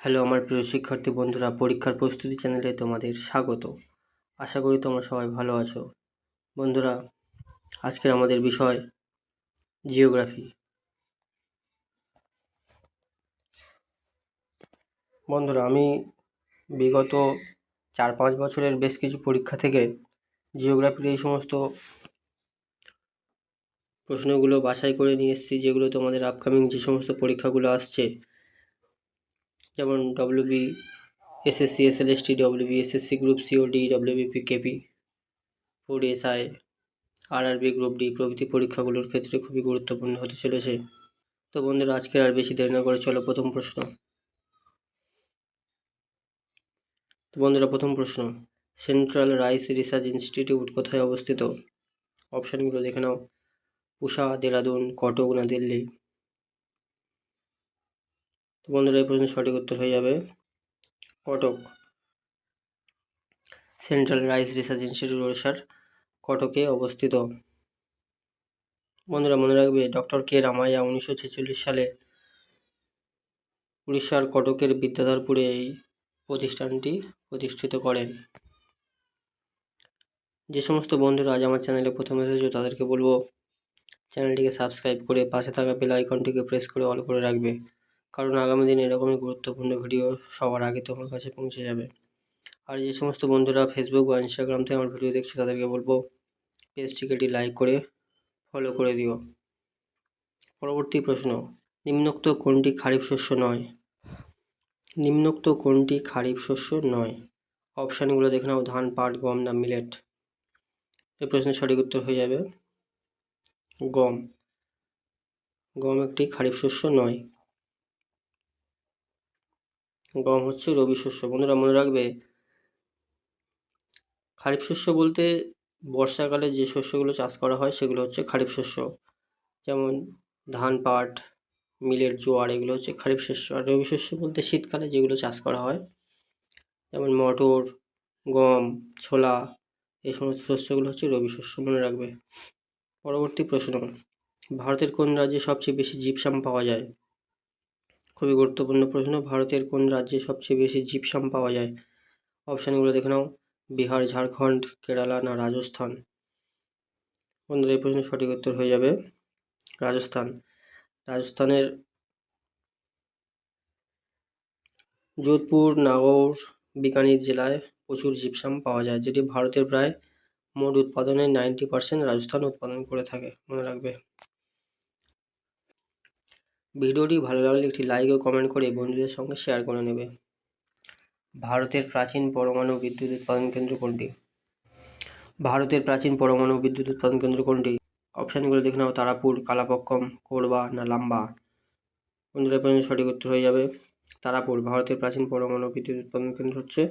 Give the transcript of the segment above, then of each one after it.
Hello আমার প্রিয় শিক্ষার্থী বন্ধুরা, পরীক্ষার প্রস্তুতি চ্যানেলে তোমাদের স্বাগত। আশা করি তোমরা সবাই ভালো আছো। বন্ধুরা, আজকের আমাদের বিষয় জিওগ্রাফি। বন্ধুরা, আমি বিগত চার পাঁচ বছরের বেশ কিছু পরীক্ষা থেকে জিওগ্রাফির এই সমস্ত প্রশ্নগুলো বাছাই করে নিয়ে এসেছি, যেগুলো তোমাদের আপকামিং যে সমস্ত পরীক্ষাগুলো আসছে যেমন WB SSC SLST WB SSC group C or D WBP KP food SI RRB group D প্রভৃতি পরীক্ষাগুলোর ক্ষেত্রে খুবই গুরুত্বপূর্ণ হতে চলেছে। তো বন্ধুরা, আজকের আর বেশি দেরি না করে চলো প্রথম প্রশ্ন। তো বন্ধুরা, প্রথম প্রশ্ন সেন্ট্রাল রাইস রিসার্চ ইনস্টিটিউট কোথায় অবস্থিত? অপশানগুলো দেখে নাও। উষা, দেরাদুন, কটক না দিল্লি? তো বন্ধুরা, এই প্রশ্নের সঠিক উত্তর হয়ে যাবে। Cuttack central rice research institute, ওড়িশার কটকে অবস্থিত। বন্ধুরা, মনে রাখবে, ডক্টর কে রামাইয়া উনিশশো ছেচল্লিশ সালে উড়িষ্যার কটকের বিদ্যাধরপুরে এই প্রতিষ্ঠানটি প্রতিষ্ঠিত করেন। যে সমস্ত বন্ধুরা আজ আমার চ্যানেলে প্রথম এসেছ, তাদেরকে বলব, চ্যানেলটিকে সাবস্ক্রাইব করে পাশে থাকা বেল আইকনটিকে প্রেস করে অল করে রাখবে। কারণ আগামী দিনে এরকমই গুরুত্বপূর্ণ ভিডিও সবার আগে তোমার কাছে পৌঁছে যাবে। আর যে সমস্ত বন্ধুরা ফেসবুক বা ইনস্টাগ্রাম থেকে আমার ভিডিও দেখছ, তাদেরকে বলব, পেজটিকে একটি লাইক করে ফলো করে দিও। পরবর্তী প্রশ্ন, নিম্নোক্ত কোনটি খারিফ শস্য নয়? নিম্নোক্ত কোনটি খারিফ শস্য নয়? অপশানগুলো দেখে নাও, ধান, পাট, গম না মিলেট এই প্রশ্নের সঠিক উত্তর হয়ে যাবে, গম। গম একটি খারিফ শস্য নয়। গম হচ্ছে, রবি শস্য। বন্ধুরা, মনে রাখবে, খারিফ শস্য বলতে বর্ষাকালে যে শস্যগুলো চাষ করা হয়, সেগুলো হচ্ছে খারিফ শস্য। যেমন ধান পাট, মিলের জোয়ার, এগুলো হচ্ছে খারিফ শস্য। আর রবি শস্য বলতে শীতকালে যেগুলো চাষ করা হয়, যেমন মটর, গম, ছোলা, এই সমস্ত শস্যগুলো হচ্ছে রবি শস্য, মনে রাখবে। পরবর্তী প্রশ্ন, ভারতের কোন রাজ্যে সবচেয়ে বেশি জিপসাম পাওয়া যায়? খুবই গুরুত্বপূর্ণ প্রশ্ন, ভারতের কোন রাজ্যে সবচেয়ে বেশি জিপসাম পাওয়া যায়? অপশানগুলো দেখে নাও, বিহার, ঝাড়খণ্ড, কেরালা না রাজস্থান? বন্ধুরা, এই প্রশ্নের সঠিক উত্তর হয়ে যাবে রাজস্থান। রাজস্থানের যোধপুর, নাগৌর, বিকানির জেলায় প্রচুর জিপসাম পাওয়া যায়, যেটি ভারতের প্রায় মোট উৎপাদনের নাইনটি পার্সেন্ট রাজস্থান উৎপাদন করে থাকে। মনে রাখবে। ভিডিওটি ভালো লাগলে একটি লাইক ও কমেন্ট করে বন্ধুদের সঙ্গে শেয়ার করে নেবে। ভারতের প্রাচীন পরমাণু বিদ্যুৎ উৎপাদন কেন্দ্র কোনটি? ভারতের প্রাচীন পরমাণু বিদ্যুৎ উৎপাদন কেন্দ্র কোনটি? অপশানগুলো দেখে নাও, তারাপুর কালাপক্কম কোরবা না লাম্বা। বন্ধুরা পর্যন্ত সঠিক উত্তর হয়ে যাবে। তারাপুর, ভারতের প্রাচীন পরমাণু বিদ্যুৎ উৎপাদন কেন্দ্র হচ্ছে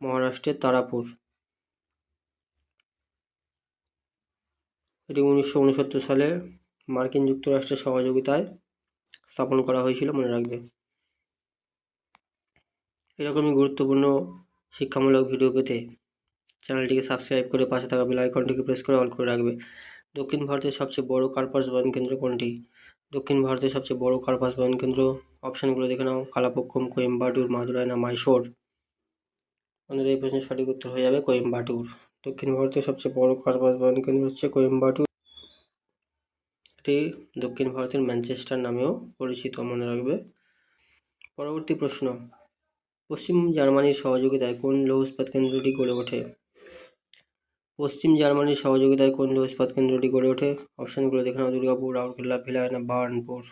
মহারাষ্ট্রের তারাপুর। এটি উনিশশো উনসত্তর সালে মার্কিন যুক্তরাষ্ট্রের সহযোগিতায় স্থাপন করা হয়েছিল মনে রাখবে। এরকমই গুরুত্বপূর্ণ শিক্ষামূলক ভিডিও পেতে চ্যানেলটিকে সাবস্ক্রাইব করে পাশে থাকা বেল আইকনটিকে প্রেস করে অল করে রাখবে। দক্ষিণ ভারতের সবচেয়ে বড় কার্পাস বয়ন কেন্দ্র কোনটি? দক্ষিণ ভারতের সবচেয়ে বড় কার্পাস বয়ন কেন্দ্র অপশানগুলো দেখে নাও। কালাপক্ষম কোয়েম্বাটুর, মাদুরাই না মাইশোর? আমাদের এই প্রশ্নের সঠিক উত্তর হয়ে যাবে কোয়েম্বাটুর। দক্ষিণ ভারতের সবচেয়ে বড় কার্পাস বয়ন কেন্দ্র হচ্ছে কোয়েম্বাটুর। এটি দক্ষিণ ভারতের ম্যানচেস্টার নামেও পরিচিত, মনে রাখবে। পরবর্তী প্রশ্ন। পশ্চিম জার্মানির সহযোগিতায় কোন লৌহ ইস্পাত কেন্দ্রটি গড়ে ওঠে? পশ্চিম জার্মানির সহযোগিতায় কোন লৌহ ইস্পাত কেন্দ্রটি গড়ে ওঠে? অপশানগুলো দেখে নাও। দুর্গাপুর, রাউরকেল্লা ভিলায় না বার্নপুর।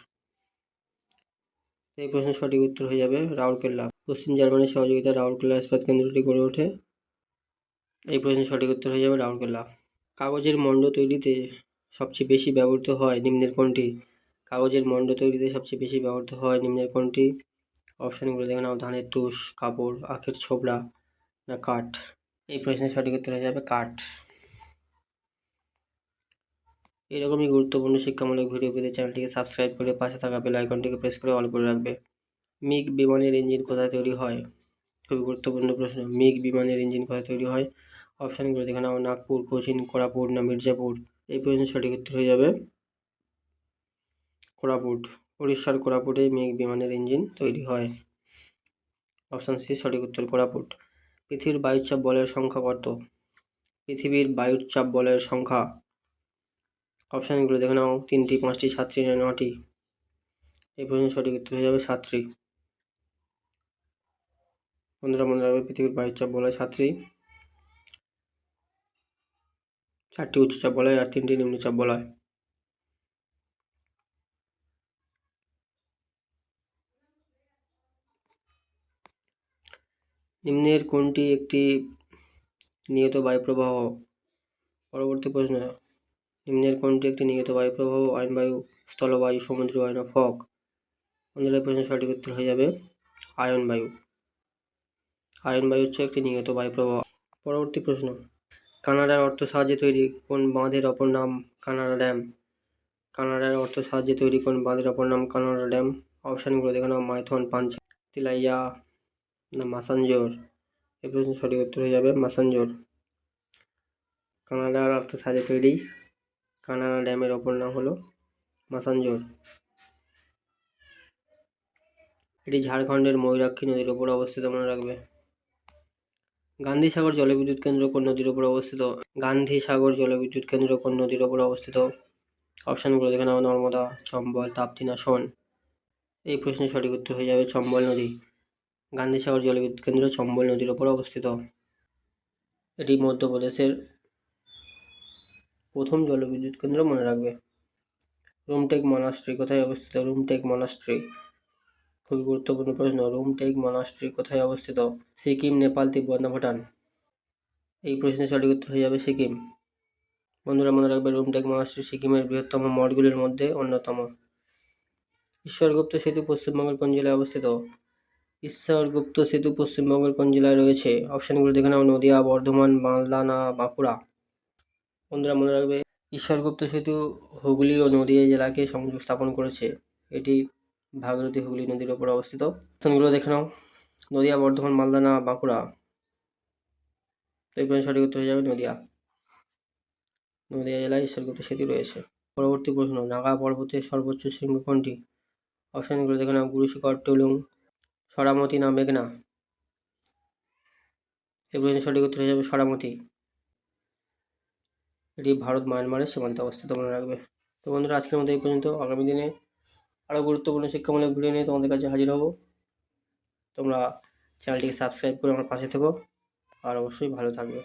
এই প্রশ্নের সঠিক উত্তর হয়ে যাবে রাউরকেল্লা। পশ্চিম জার্মানির সহযোগিতায় রাউরকেল্লা ইস্পাত কেন্দ্রটি গড়ে ওঠে? এই প্রশ্নের সঠিক উত্তর হয়ে যাবে রাউরকেল্লা। কাগজের মণ্ড তৈরিতে সবচেয়ে বেশি ব্যবহৃত হয় নিম্নের কোনটি? কাগজের মণ্ড তৈরিতে সবচেয়ে বেশি ব্যবহৃত হয় নিম্নের কোনটি? অপশানগুলো দেখে নাও, ধানের তুষ, কাপড়, আখের ছোবড়া না কাঠ? এই প্রশ্নের সঠিক উত্তর হয়ে যাবে কাঠ। এরকমই গুরুত্বপূর্ণ শিক্ষামূলক ভিডিও পেতে চ্যানেলটিকে সাবস্ক্রাইব করে পাশে থাকা বেল আইকনটিকে প্রেস করে অল করে রাখবে। মিগ বিমানের ইঞ্জিন কোথায় তৈরি হয়? খুবই গুরুত্বপূর্ণ প্রশ্ন। মিগ বিমানের ইঞ্জিন কোথায় তৈরি হয়? অপশানগুলো দেখে নাও, নাগপুর, কোচিন কোরাপুর না মির্জাপুর? এই প্রশ্নের সঠিক উত্তর হয়ে যাবে। কোরাপুট উড়িষ্যার কোরাপুটে মেঘ বিমানের ইঞ্জিন তৈরি হয়। অপশান সি, সঠিক উত্তর কোরাপুট। পৃথিবীর বায়ুচাপ বলের সংখ্যা কত? পৃথিবীর বায়ুর চাপ বলের সংখ্যা। অপশানগুলো দেখে নাও। তিনটি, পাঁচটি, সাতটি, নয়, নটি। এই প্রশ্নের সঠিক উত্তর হয়ে যাবে সাতটি। বন্ধুরা মনে রাখবে পৃথিবীর বায়ুর চাপ বলয় সাতটি। চারটি উচ্চচাপ বলয় আর তিনটি নিম্নচাপ বলয় নিম্নের কোনটি একটি নিয়ত বায়ুপ্রবাহ? পরবর্তী প্রশ্ন, নিম্নের কোনটি একটি নিয়ত বায়ুপ্রবাহ? আয়নবায়ু স্থলবায়ু, সমুদ্র আয়ন ফক? বন্ধুরা এই প্রশ্নের সঠিক উত্তর হয়ে যাবে আয়ন বায়ু আয়ন বায়ু হচ্ছে একটি নিয়ত বায়ুপ্রবাহ। পরবর্তী প্রশ্ন কানাডার অর্থ সাহায্যে তৈরি কোন বাঁধের অপর নাম কানাডা ড্যাম? কানাডার অর্থ সাহায্যে তৈরি কোন বাঁধের অপর নাম কানাডা ড্যাম? অপশানগুলো দেখে নাও, মাইথন, পাঞ্চ, তিলাইয়া, না মাসাঞ্জোর। এই প্রশ্নের সঠিক উত্তর হয়ে যাবে মাসাঞ্জোর। কানাডার অর্থ সাহায্যে তৈরি কানাডা ড্যামের অপর নাম হলো মাসাঞ্জোর। এটি ঝাড়খণ্ডের ময়ূরাক্ষী নদীর ওপর অবস্থিত, মনে রাখবে। গান্ধী সাগর জলবিদ্যুৎ কেন্দ্র কোন নদীর ওপর অবস্থিত? গান্ধী সাগর জলবিদ্যুৎ কেন্দ্র কোন নদীর ওপর অবস্থিত? অপশানগুলো দেখে নাও, নর্মদা, চম্বল, তাপ্তি না সোন এই প্রশ্নের সঠিক উত্তর হয়ে যাবে চম্বল নদী। গান্ধী সাগর জলবিদ্যুৎ কেন্দ্র চম্বল নদীর ওপর অবস্থিত। এটি মধ্যপ্রদেশের প্রথম জলবিদ্যুৎ কেন্দ্র মনে রাখবে। রুমটেক মনাস্ট্রি কোথায় অবস্থিত? রুমটেক মনাস্ট্রি। খুবই গুরুত্বপূর্ণ প্রশ্ন। রুমটেক মনাস্ট্রি কোথায় অবস্থিত? সিকিম, নেপাল, তিব্বত না ভুটান? এই প্রশ্নের সঠিক উত্তর হয়ে যাবে সিকিম। বন্ধুরা, মনে রাখবে রুমটেক মনাস্ট্রি সিকিমের বৃহত্তম মঠগুলির মধ্যে অন্যতম। ঈশ্বরগুপ্ত সেতু পশ্চিমবঙ্গের কোন জেলায় অবস্থিত? ঈশ্বরগুপ্ত সেতু পশ্চিমবঙ্গের কোন জেলায় রয়েছে? অপশানগুলো দেখে নাও। নদিয়া, বর্ধমান, মালদা না বাঁকুড়া? বন্ধুরা, মনে রাখবে ঈশ্বরগুপ্ত সেতু হুগলি ও নদিয়া জেলাকে সংযোগ স্থাপন করেছে। এটি ভাগীরথী হুগলি নদীর ওপর অবস্থিত। অপশানগুলো দেখে নাও। নদিয়া, বর্ধমান মালদা না বাঁকুড়া। এই সঠিক উত্তর হয়ে যাবে নদিয়া। নদিয়া জেলায় ঈশ্বরগুপ্ত সেতু রয়েছে। পরবর্তী প্রশ্ন, নাগা পর্বতের সর্বোচ্চ শৃঙ্গ কোনটি? অপশানগুলো দেখে নাও। গুরুশিখর, টুলুং, সরামতি না মেঘনা? এই প্রশ্নের সঠিক উত্তর হয়ে যাবে সরামতি। এটি ভারত মায়ানমারের সীমান্তে অবস্থিত, মনে রাখবে। তো বন্ধুরা, আজকের মতো এই পর্যন্ত। আগামী দিনে আরও গুরুত্বপূর্ণ শিক্ষামূলক ভিডিও নিয়ে তোমাদের কাছে হাজির হব। তোমরা চ্যানেলটিকে সাবস্ক্রাইব করে আমার পাশে থেকো, আর অবশ্যই ভালো থাকবে।